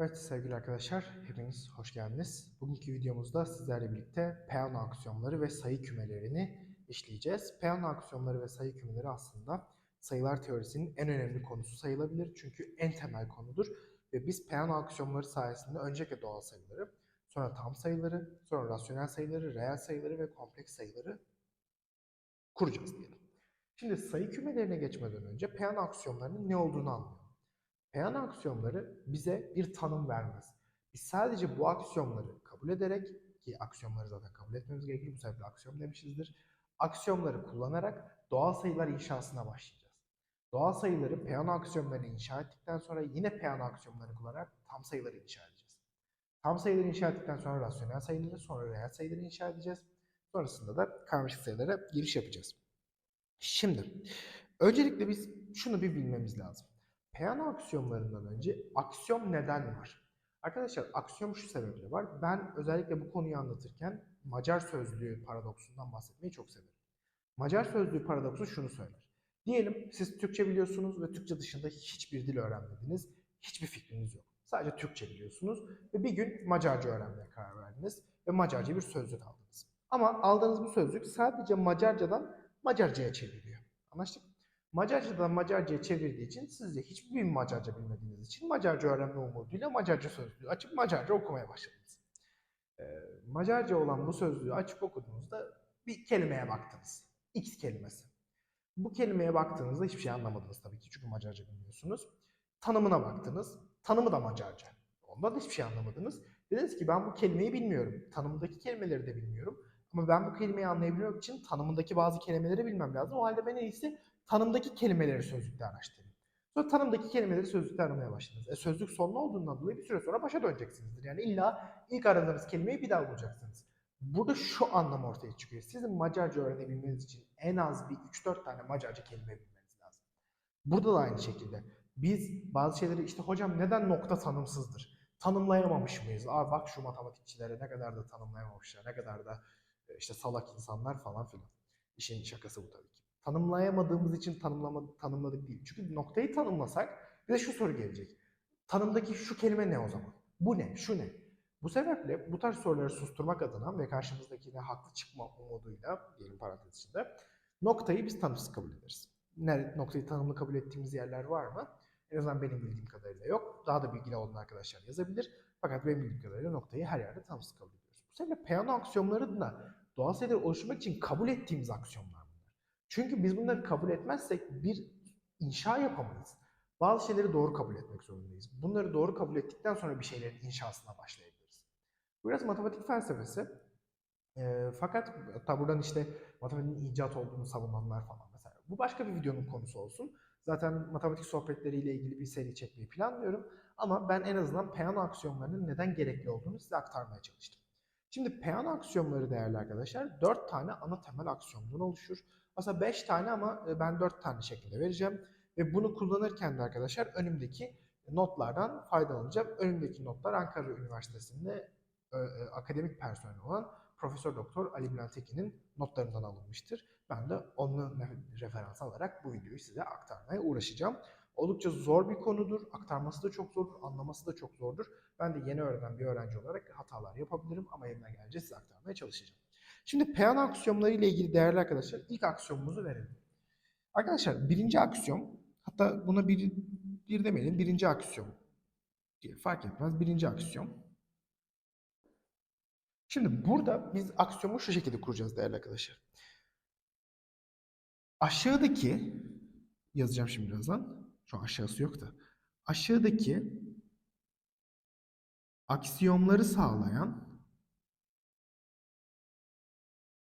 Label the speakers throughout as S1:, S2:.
S1: Evet sevgili arkadaşlar, hepiniz hoş geldiniz. Bugünkü videomuzda sizlerle birlikte Peano aksiyonları ve sayı kümelerini işleyeceğiz. Peano aksiyonları ve sayı kümeleri aslında sayılar teorisinin en önemli konusu sayılabilir. Çünkü en temel konudur. Ve biz Peano aksiyonları sayesinde öncelikle doğal sayıları, sonra tam sayıları, sonra rasyonel sayıları, reel sayıları ve kompleks sayıları kuracağız diyelim. Şimdi sayı kümelerine geçmeden önce Peano aksiyonlarının ne olduğunu anlayalım. Peano aksiyonları bize bir tanım vermez. Biz sadece bu aksiyonları kabul ederek ki aksiyonları zaten kabul etmemiz gerekir. Bu sebeple aksiyon demişizdir. Aksiyonları kullanarak doğal sayılar inşasına başlayacağız. Doğal sayıları Peano aksiyonlarını inşa ettikten sonra yine Peano aksiyonlarını kullanarak tam sayıları inşa edeceğiz. Tam sayıları inşa ettikten sonra rasyonel sayıları, sonra reel sayıları inşa edeceğiz. Sonrasında da karmaşık sayılara giriş yapacağız. Şimdi öncelikle biz şunu bir bilmemiz lazım. Peano aksiyonlarından önce aksiyon neden var? Arkadaşlar aksiyon şu sebeple var. Ben özellikle bu konuyu anlatırken Macar sözlüğü paradoksundan bahsetmeyi çok severim. Macar sözlüğü paradoksu şunu söyler. Diyelim siz Türkçe biliyorsunuz ve Türkçe dışında hiçbir dil öğrenmediniz. Hiçbir fikriniz yok. Sadece Türkçe biliyorsunuz ve bir gün Macarca öğrenmeye karar verdiniz ve Macarca bir sözlük aldınız. Ama aldığınız bu sözlük sadece Macarcadan Macarcaya çevriliyor. Anlaştık? Macarcadan Macarcaya çevirdiği için siz de hiçbir Macarca bilmediğiniz için Macarca öğrenme umuduyla Macarca sözlüğü açıp Macarca okumaya başladınız. Ee, Macarca olan bu sözlüğü açıp okuduğunuzda bir kelimeye baktınız. X kelimesi. Bu kelimeye baktığınızda hiçbir şey anlamadınız tabii ki çünkü Macarca bilmiyorsunuz. Tanımına baktınız. Tanımı da Macarca. Ondan da hiçbir şey anlamadınız. Dediniz ki ben bu kelimeyi bilmiyorum. Tanımındaki kelimeleri de bilmiyorum. Ama ben bu kelimeyi anlayabilmek için tanımındaki bazı kelimeleri bilmem lazım. O halde ben en iyisi tanımdaki kelimeleri sözlükte araştırayım. Sonra tanımdaki kelimeleri sözlükte aramaya başladınız. E, sözlük sonlu olduğundan dolayı bir süre sonra başa döneceksinizdir. Yani illa ilk aradığınız kelimeyi bir daha bulacaksınız. Burada şu anlam ortaya çıkıyor. Sizin Macarca öğrenebilmeniz için en az bir 3-4 tane Macarca kelime bilmeniz lazım. Burada da aynı şekilde. Biz bazı şeyleri işte hocam neden nokta tanımsızdır? Tanımlayamamış mıyız? Aa bak şu matematikçilere ne kadar da tanımlayamamışlar, ne kadar da e, işte salak insanlar falan filan. İşin şakası bu tabii ki. Tanımlayamadığımız için tanımlama, tanımladık değil. Çünkü noktayı tanımlasak bize şu soru gelecek. Tanımdaki şu kelime ne o zaman? Bu ne? Şu ne? Bu sebeple bu tarz soruları susturmak adına ve karşımızdakine haklı çıkma umuduyla diyelim parantez içinde noktayı biz tanımsız kabul ederiz. Nerede, noktayı tanımlı kabul ettiğimiz yerler var mı? En azından benim bildiğim kadarıyla yok. Daha da bilgili olan arkadaşlar yazabilir. Fakat benim bildiğim kadarıyla noktayı her yerde tanımsız kabul ediyoruz. Bu sebeple Peano aksiyonları da doğal sayıları oluşturmak için kabul ettiğimiz aksiyonlar. Çünkü biz bunları kabul etmezsek bir inşa yapamayız. Bazı şeyleri doğru kabul etmek zorundayız. Bunları doğru kabul ettikten sonra bir şeylerin inşasına başlayabiliriz. Biraz matematik felsefesi. E, fakat hatta buradan işte matematiğin icat olduğunu savunanlar falan mesela. Bu başka bir videonun konusu olsun. Zaten matematik sohbetleriyle ilgili bir seri çekmeyi planlıyorum. Ama ben en azından Peano aksiyonlarının neden gerekli olduğunu size aktarmaya çalıştım. Şimdi Peano aksiyonları değerli arkadaşlar 4 tane ana temel aksiyondan oluşur. Aslında 5 tane ama e, ben 4 tane şeklinde vereceğim. Ve bunu kullanırken de arkadaşlar önümdeki notlardan faydalanacağım. Önümdeki notlar Ankara Üniversitesi'nde e, e, akademik personel olan Profesör Doktor Ali Bülent Tekin'in notlarından alınmıştır. Ben de onu referans alarak bu videoyu size aktarmaya uğraşacağım. Oldukça zor bir konudur. Aktarması da çok zordur, anlaması da çok zordur. Ben de yeni öğrenen bir öğrenci olarak hatalar yapabilirim ama elimden gelince size aktarmaya çalışacağım. Şimdi Peano aksiyonları ile ilgili değerli arkadaşlar ilk aksiyonumuzu verelim. Arkadaşlar birinci aksiyon hatta buna bir, bir demeyelim birinci aksiyon diye fark etmez birinci aksiyon. Şimdi burada biz aksiyonu şu şekilde kuracağız değerli arkadaşlar. Aşağıdaki yazacağım şimdi birazdan. Şu aşağısı yok da. Aşağıdaki aksiyonları sağlayan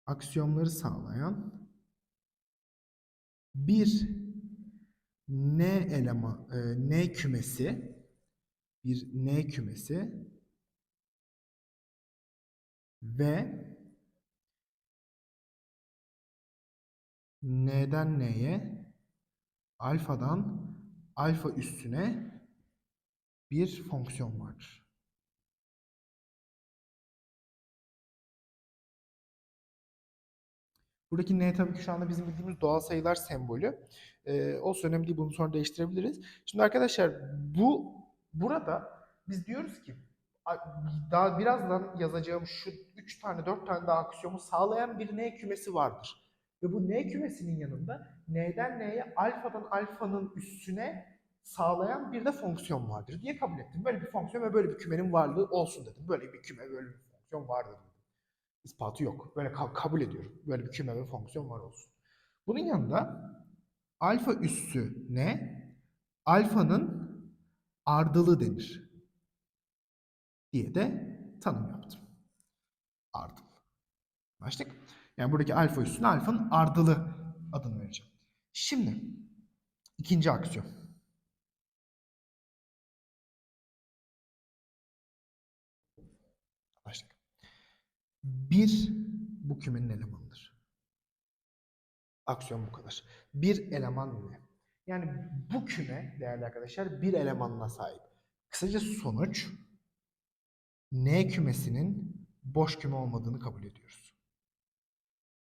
S1: aksiyonları sağlayan bir n eleman e, n kümesi bir n kümesi ve n'den n'ye alfadan alfa üstüne bir fonksiyon vardır. Buradaki n tabii ki şu anda bizim bildiğimiz doğal sayılar sembolü. Ee, olsun önemli değil bunu sonra değiştirebiliriz. Şimdi arkadaşlar bu burada biz diyoruz ki daha birazdan yazacağım şu 3 tane 4 tane daha aksiyomu sağlayan bir N kümesi vardır. Ve bu N kümesinin yanında N'den N'ye alfadan alfanın üstüne sağlayan bir de fonksiyon vardır diye kabul ettim. Böyle bir fonksiyon ve böyle bir kümenin varlığı olsun dedim. Böyle bir küme, böyle bir fonksiyon vardır dedim ispatı yok. Böyle kabul ediyorum. Böyle bir küme ve fonksiyon var olsun. Bunun yanında alfa üssü ne? Alfanın ardılı denir. Diye de tanım yaptım. Ardılı. Anlaştık? Yani buradaki alfa üstüne alfanın ardılı adını vereceğim. Şimdi ikinci aksiyon. Anlaştık. 1 bu kümenin elemanıdır. Aksiyon bu kadar. Bir eleman ne? Yani bu küme değerli arkadaşlar bir elemanına sahip. Kısaca sonuç N kümesinin boş küme olmadığını kabul ediyoruz.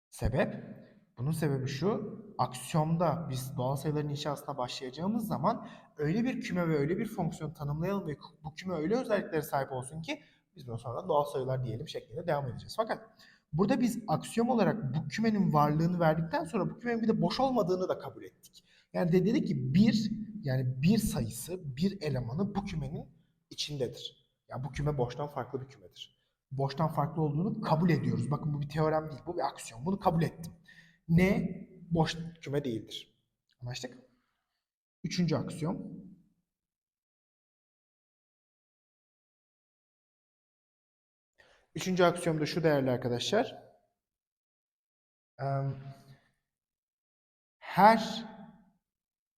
S1: Sebep? Bunun sebebi şu. Aksiyonda biz doğal sayıların inşasına başlayacağımız zaman öyle bir küme ve öyle bir fonksiyon tanımlayalım ve bu küme öyle özelliklere sahip olsun ki biz bunu sonra doğal sayılar diyelim şeklinde devam edeceğiz. Fakat burada biz aksiyom olarak bu kümenin varlığını verdikten sonra bu kümenin bir de boş olmadığını da kabul ettik. Yani de dedik ki bir yani bir sayısı bir elemanı bu kümenin içindedir. Yani bu küme boştan farklı bir kümedir. Boştan farklı olduğunu kabul ediyoruz. Bakın bu bir teorem değil, bu bir aksiyon. Bunu kabul ettim. Ne boş küme değildir. Anlaştık? Üçüncü aksiyon. Üçüncü aksiyom da şu değerli arkadaşlar. Her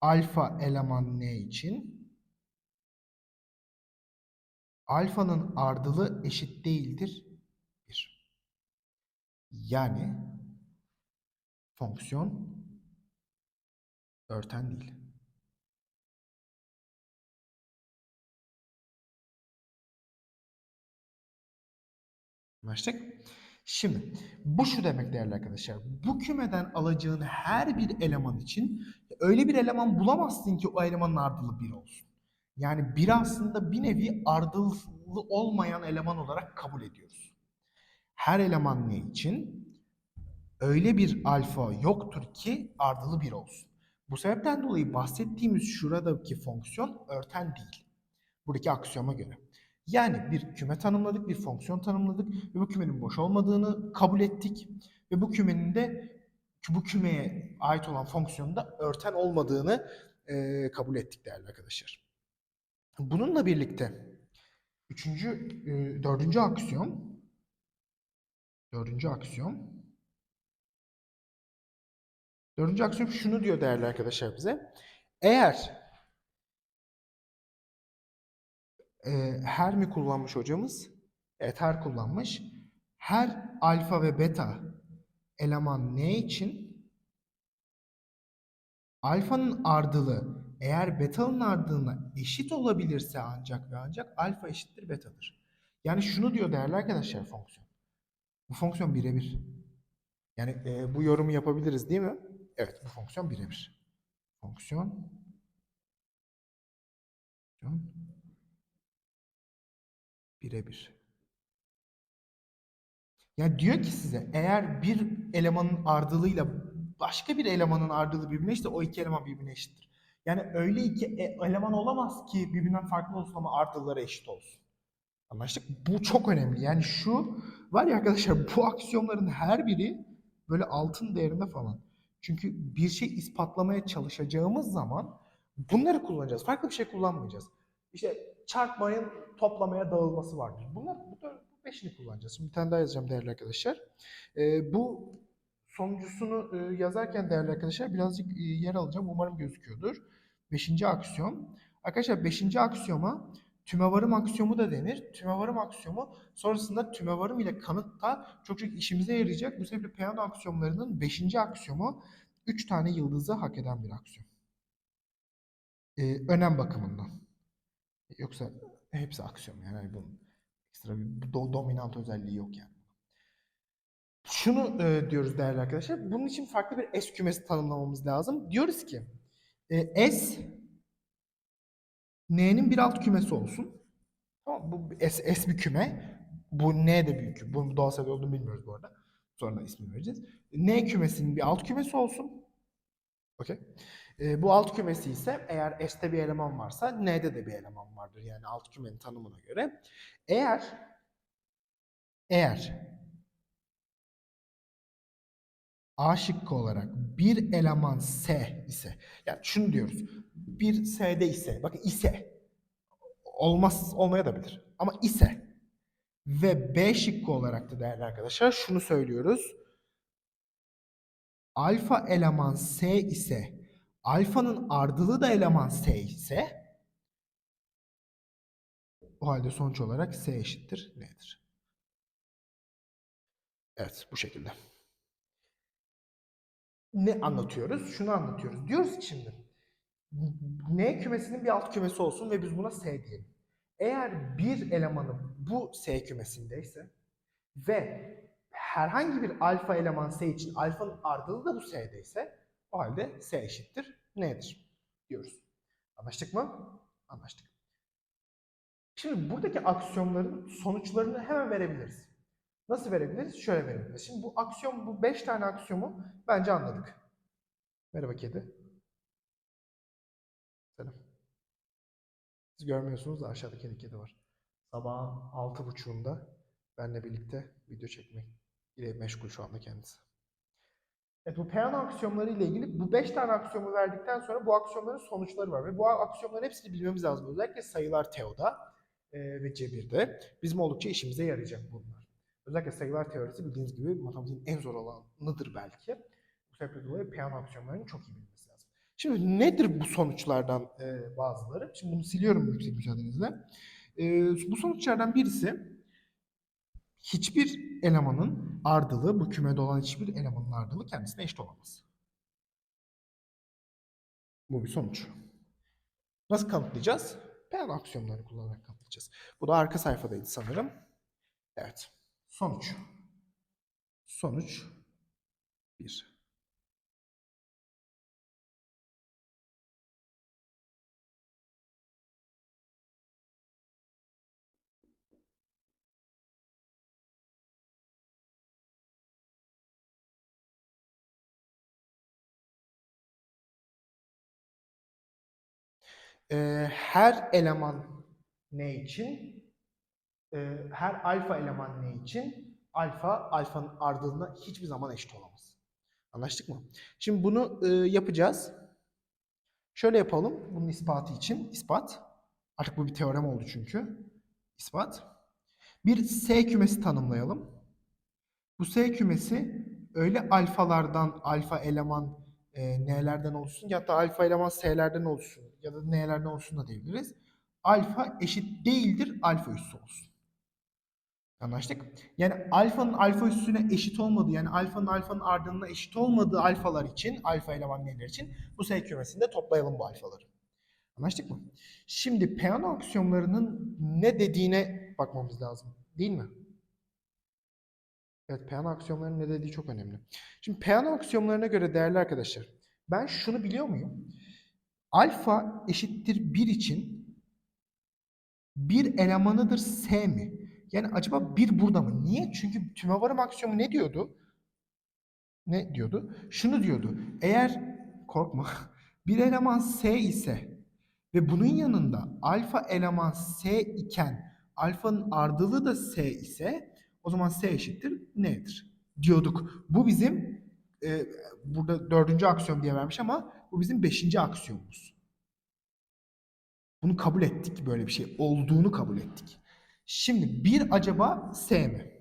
S1: alfa eleman n için alfanın ardılı eşit değildir 1. Yani fonksiyon örten değil. Anlaştık? Şimdi bu şu demek değerli arkadaşlar. Bu kümeden alacağın her bir eleman için öyle bir eleman bulamazsın ki o elemanın ardılı 1 olsun. Yani bir aslında bir nevi ardılı olmayan eleman olarak kabul ediyoruz. Her eleman ne için? Öyle bir alfa yoktur ki ardılı 1 olsun. Bu sebepten dolayı bahsettiğimiz şuradaki fonksiyon örten değil. Buradaki aksiyoma göre. Yani bir küme tanımladık, bir fonksiyon tanımladık ve bu kümenin boş olmadığını kabul ettik. Ve bu kümenin de bu kümeye ait olan fonksiyonun da örten olmadığını e, kabul ettik değerli arkadaşlar. Bununla birlikte üçüncü, e, dördüncü aksiyon dördüncü aksiyon dördüncü aksiyon şunu diyor değerli arkadaşlar bize. Eğer e, her mi kullanmış hocamız? Evet her kullanmış. Her alfa ve beta eleman ne için? Alfanın ardılı eğer beta'nın ardılığına eşit olabilirse ancak ve ancak alfa eşittir betadır. Yani şunu diyor değerli arkadaşlar fonksiyon. Bu fonksiyon birebir. Yani e, bu yorumu yapabiliriz değil mi? Evet bu fonksiyon birebir. Fonksiyon fonksiyon birebir. Yani diyor ki size eğer bir elemanın ardılığıyla başka bir elemanın ardılı birbirine eşitse o iki eleman birbirine eşittir. Yani öyle iki e- eleman olamaz ki birbirinden farklı olsun ama ardılları eşit olsun. Anlaştık? Bu çok önemli. Yani şu var ya arkadaşlar bu aksiyonların her biri böyle altın değerinde falan. Çünkü bir şey ispatlamaya çalışacağımız zaman bunları kullanacağız. Farklı bir şey kullanmayacağız. İşte çarpmanın toplamaya dağılması vardır. Bunlar bu beşini kullanacağız. Şimdi bir tane daha yazacağım değerli arkadaşlar. Ee, bu sonuncusunu e, yazarken değerli arkadaşlar birazcık e, yer alacağım. Umarım gözüküyordur. Beşinci aksiyon. Arkadaşlar beşinci aksiyoma tümevarım aksiyomu da denir. Tümevarım aksiyomu sonrasında tümevarım ile kanıtta çok çok işimize yarayacak. Bu sebeple Peano aksiyomlarının beşinci aksiyomu üç tane yıldızı hak eden bir aksiyon. Ee, önem bakımından. Yoksa hepsi aksiyon yani Hani bunun ekstra bir do- dominant özelliği yok yani. Şunu e, diyoruz değerli arkadaşlar. Bunun için farklı bir S kümesi tanımlamamız lazım. Diyoruz ki e, S N'nin bir alt kümesi olsun. Tamam bu S, S bir küme. Bu N de büyük küme. Bunun doğal sayıda olduğunu bilmiyoruz bu arada. Sonra ismini vereceğiz. N kümesinin bir alt kümesi olsun. Okey. Ee, bu alt kümesi ise eğer S'te bir eleman varsa N'de de bir eleman vardır. Yani alt kümenin tanımına göre. Eğer eğer A şıkkı olarak bir eleman S ise yani şunu diyoruz. Bir S'de ise bakın ise olmaz olmaya da bilir. Ama ise ve B şıkkı olarak da değerli arkadaşlar şunu söylüyoruz. Alfa eleman S ise alfanın ardılı da eleman S ise o halde sonuç olarak S eşittir nedir? Evet bu şekilde. Ne anlatıyoruz? Şunu anlatıyoruz. Diyoruz şimdi N kümesinin bir alt kümesi olsun ve biz buna S diyelim. Eğer bir elemanı bu S kümesindeyse ve herhangi bir alfa eleman S için alfanın ardılı da bu S'deyse o halde S eşittir N'dir diyoruz. Anlaştık mı? Anlaştık. Şimdi buradaki aksiyonların sonuçlarını hemen verebiliriz. Nasıl verebiliriz? Şöyle verebiliriz. Şimdi bu aksiyon, bu 5 tane aksiyomu bence anladık. Merhaba kedi. Selam. Siz görmüyorsunuz da aşağıda kedi kedi var. Sabahın altı buçuğunda benle birlikte video çekmek ile meşgul şu anda kendisi. Evet bu Peano aksiyonları ile ilgili bu 5 tane aksiyonu verdikten sonra bu aksiyonların sonuçları var ve bu aksiyonların hepsini bilmemiz lazım. Özellikle sayılar teoda e, ve cebirde bizim oldukça işimize yarayacak bunlar. Özellikle sayılar teorisi bildiğiniz gibi matematiğin en zor olanıdır belki. Bu sebeple dolayı Peano aksiyonlarını çok iyi bilmesi lazım. Şimdi nedir bu sonuçlardan e, bazıları? Şimdi bunu siliyorum yüksek müsaadenizle. E, bu sonuçlardan birisi hiçbir elemanın ardılı, bu kümede olan hiçbir elemanın ardılı kendisine eşit olamaz. Bu bir sonuç. Nasıl kanıtlayacağız? Peano aksiyonlarını kullanarak kanıtlayacağız. Bu da arka sayfadaydı sanırım. Evet. Sonuç. Sonuç 1. Ee, her eleman ne için? Ee, her alfa eleman ne için? Alfa, alfanın ardılığına hiçbir zaman eşit olamaz. Anlaştık mı? Şimdi bunu e, yapacağız. Şöyle yapalım. Bunun ispatı için. ispat. Artık bu bir teorem oldu çünkü. İspat. Bir S kümesi tanımlayalım. Bu S kümesi öyle alfalardan, alfa eleman e, N'lerden oluşsun ya da alfa eleman S'lerden oluşsun ya da N'lerden oluşsun da diyebiliriz. Alfa eşit değildir alfa üssü olsun. Anlaştık? Yani alfanın alfa üssüne eşit olmadığı yani alfanın alfanın ardına eşit olmadığı alfalar için, alfa eleman N'ler için bu S kümesinde toplayalım bu alfaları. Anlaştık mı? Şimdi Peano aksiyonlarının ne dediğine bakmamız lazım. Değil mi? Evet, Peano aksiyonlarının ne dediği çok önemli. Şimdi Peano aksiyonlarına göre değerli arkadaşlar, ben şunu biliyor muyum? Alfa eşittir 1 için bir elemanıdır S mi? Yani acaba 1 burada mı? Niye? Çünkü tümevarım aksiyomu ne diyordu? Ne diyordu? Şunu diyordu. Eğer korkma bir eleman S ise ve bunun yanında alfa eleman S iken alfanın ardılı da S ise o zaman S eşittir N'dir diyorduk. Bu bizim e, burada dördüncü aksiyon diye vermiş ama bu bizim beşinci aksiyonumuz. Bunu kabul ettik böyle bir şey olduğunu kabul ettik. Şimdi bir acaba S mi?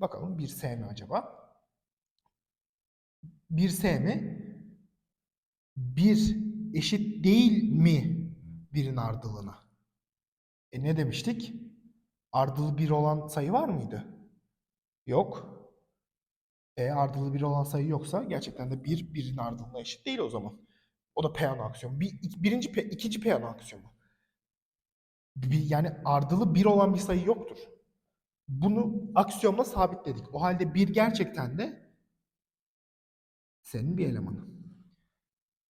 S1: Bakalım bir S mi acaba? Bir S mi? Bir eşit değil mi birin ardılığına? E ne demiştik? Ardılı bir olan sayı var mıydı? Yok. E ardılı bir olan sayı yoksa gerçekten de bir birin ardılığına eşit değil o zaman. O da Peano aksiyonu. Bir, birinci, ikinci Peano aksiyonu. Bir, yani ardılı bir olan bir sayı yoktur. Bunu aksiyonla sabitledik. O halde bir gerçekten de senin bir elemanı.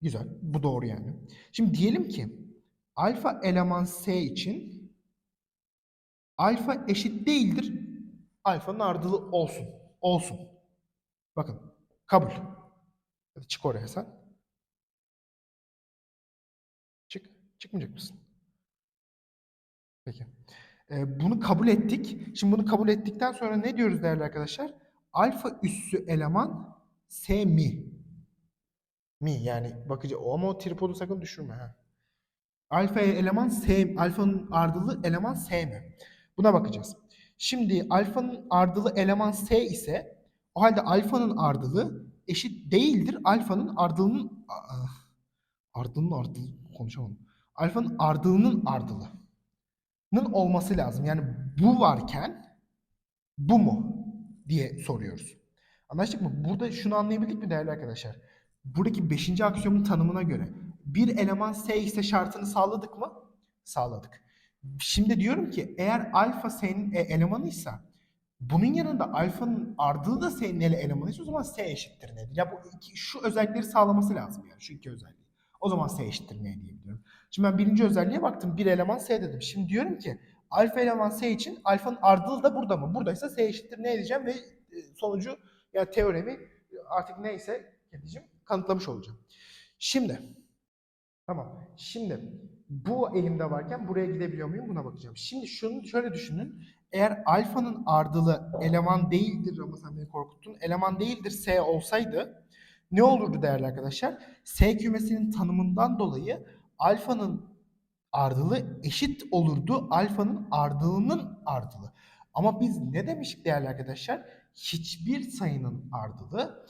S1: Güzel. Bu doğru yani. Şimdi diyelim ki alfa eleman S için alfa eşit değildir. Alfanın ardılı olsun. Olsun. Bakın kabul. Çık oraya sen. Çık. Çıkmayacak mısın? Peki. Ee, bunu kabul ettik. Şimdi bunu kabul ettikten sonra ne diyoruz değerli arkadaşlar? Alfa üssü eleman S mi? Mi yani bakıcı o ama o tripodu sakın düşürme ha. Alfa eleman S, alfanın ardılı eleman S mi? Buna bakacağız. Şimdi alfanın ardılı eleman S ise o halde alfanın ardılı eşit değildir. Alfanın ardılının ardılının ardılı konuşamadım. Alfanın ardılının ardılının olması lazım. Yani bu varken bu mu diye soruyoruz. Anlaştık mı? Burada şunu anlayabildik mi değerli arkadaşlar? Buradaki 5. aksiyomun tanımına göre bir eleman S ise şartını sağladık mı? Sağladık. Şimdi diyorum ki eğer alfa S'nin e, elemanıysa bunun yanında alfanın ardılı da S'nin ele elemanıysa o zaman S eşittir nedir? Ya bu iki, şu özellikleri sağlaması lazım yani şu iki özelliği. O zaman S eşittir ne diyebiliyorum. Şimdi ben birinci özelliğe baktım. Bir eleman S dedim. Şimdi diyorum ki alfa eleman S için alfanın ardılı da burada mı? Buradaysa S eşittir ne diyeceğim ve e, sonucu ya teoremi artık neyse diyeceğim kanıtlamış olacağım. Şimdi tamam. Şimdi bu elimde varken buraya gidebiliyor muyum buna bakacağım. Şimdi şunu şöyle düşünün. Eğer alfanın ardılı eleman değildir ama sen beni korkuttun. Eleman değildir S olsaydı ne olurdu değerli arkadaşlar? S kümesinin tanımından dolayı alfanın ardılı eşit olurdu alfanın ardılının ardılı. Ama biz ne demiştik değerli arkadaşlar? Hiçbir sayının ardılı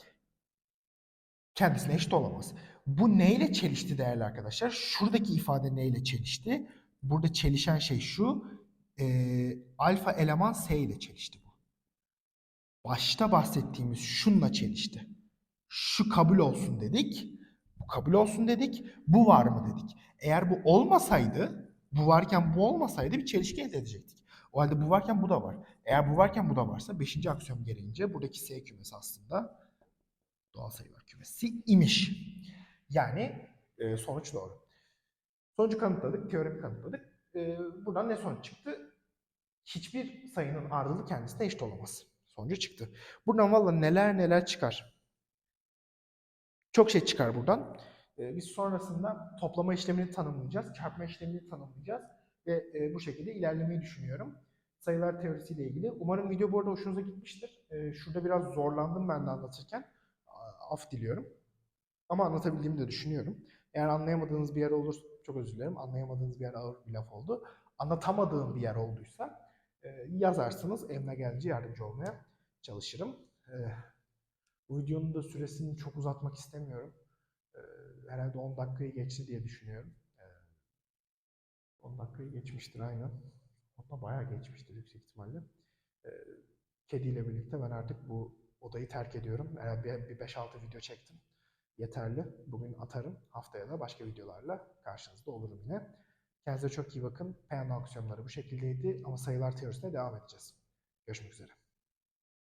S1: kendisine eşit olamaz. Bu neyle çelişti değerli arkadaşlar? Şuradaki ifade neyle çelişti? Burada çelişen şey şu. E, alfa eleman S ile çelişti bu. Başta bahsettiğimiz şunla çelişti. Şu kabul olsun dedik. Bu kabul olsun dedik. Bu var mı dedik. Eğer bu olmasaydı, bu varken bu olmasaydı bir çelişki elde edecektik. O halde bu varken bu da var. Eğer bu varken bu da varsa 5. aksiyom gereğince buradaki S kümesi aslında doğal sayılar kümesi imiş. Yani e, sonuç doğru. Sonucu kanıtladık, teoremi kanıtladık. E, buradan ne sonuç çıktı? Hiçbir sayının ardılı kendisine eşit olamaz. Sonucu çıktı. Buradan valla neler neler çıkar. Çok şey çıkar buradan. E, biz sonrasında toplama işlemini tanımlayacağız, çarpma işlemini tanımlayacağız ve e, bu şekilde ilerlemeyi düşünüyorum. Sayılar teorisiyle ilgili. Umarım video bu arada hoşunuza gitmiştir. E, şurada biraz zorlandım ben de anlatırken. Af diliyorum. Ama anlatabildiğimi de düşünüyorum. Eğer anlayamadığınız bir yer olursa çok özür dilerim. Anlayamadığınız bir yer ağır bir laf oldu. Anlatamadığım bir yer olduysa e, yazarsınız. Elimden gelince yardımcı olmaya çalışırım. E, bu videonun da süresini çok uzatmak istemiyorum. E, herhalde 10 dakikayı geçti diye düşünüyorum. E, 10 dakikayı geçmiştir aynen. Hatta bayağı geçmiştir yüksek ihtimalle. E, kediyle birlikte ben artık bu odayı terk ediyorum. Eğer bir, bir 5-6 video çektim yeterli. Bugün atarım. Haftaya da başka videolarla karşınızda olurum yine. Kendinize çok iyi bakın. Peyan aksiyonları bu şekildeydi ama sayılar teorisine devam edeceğiz. Görüşmek üzere.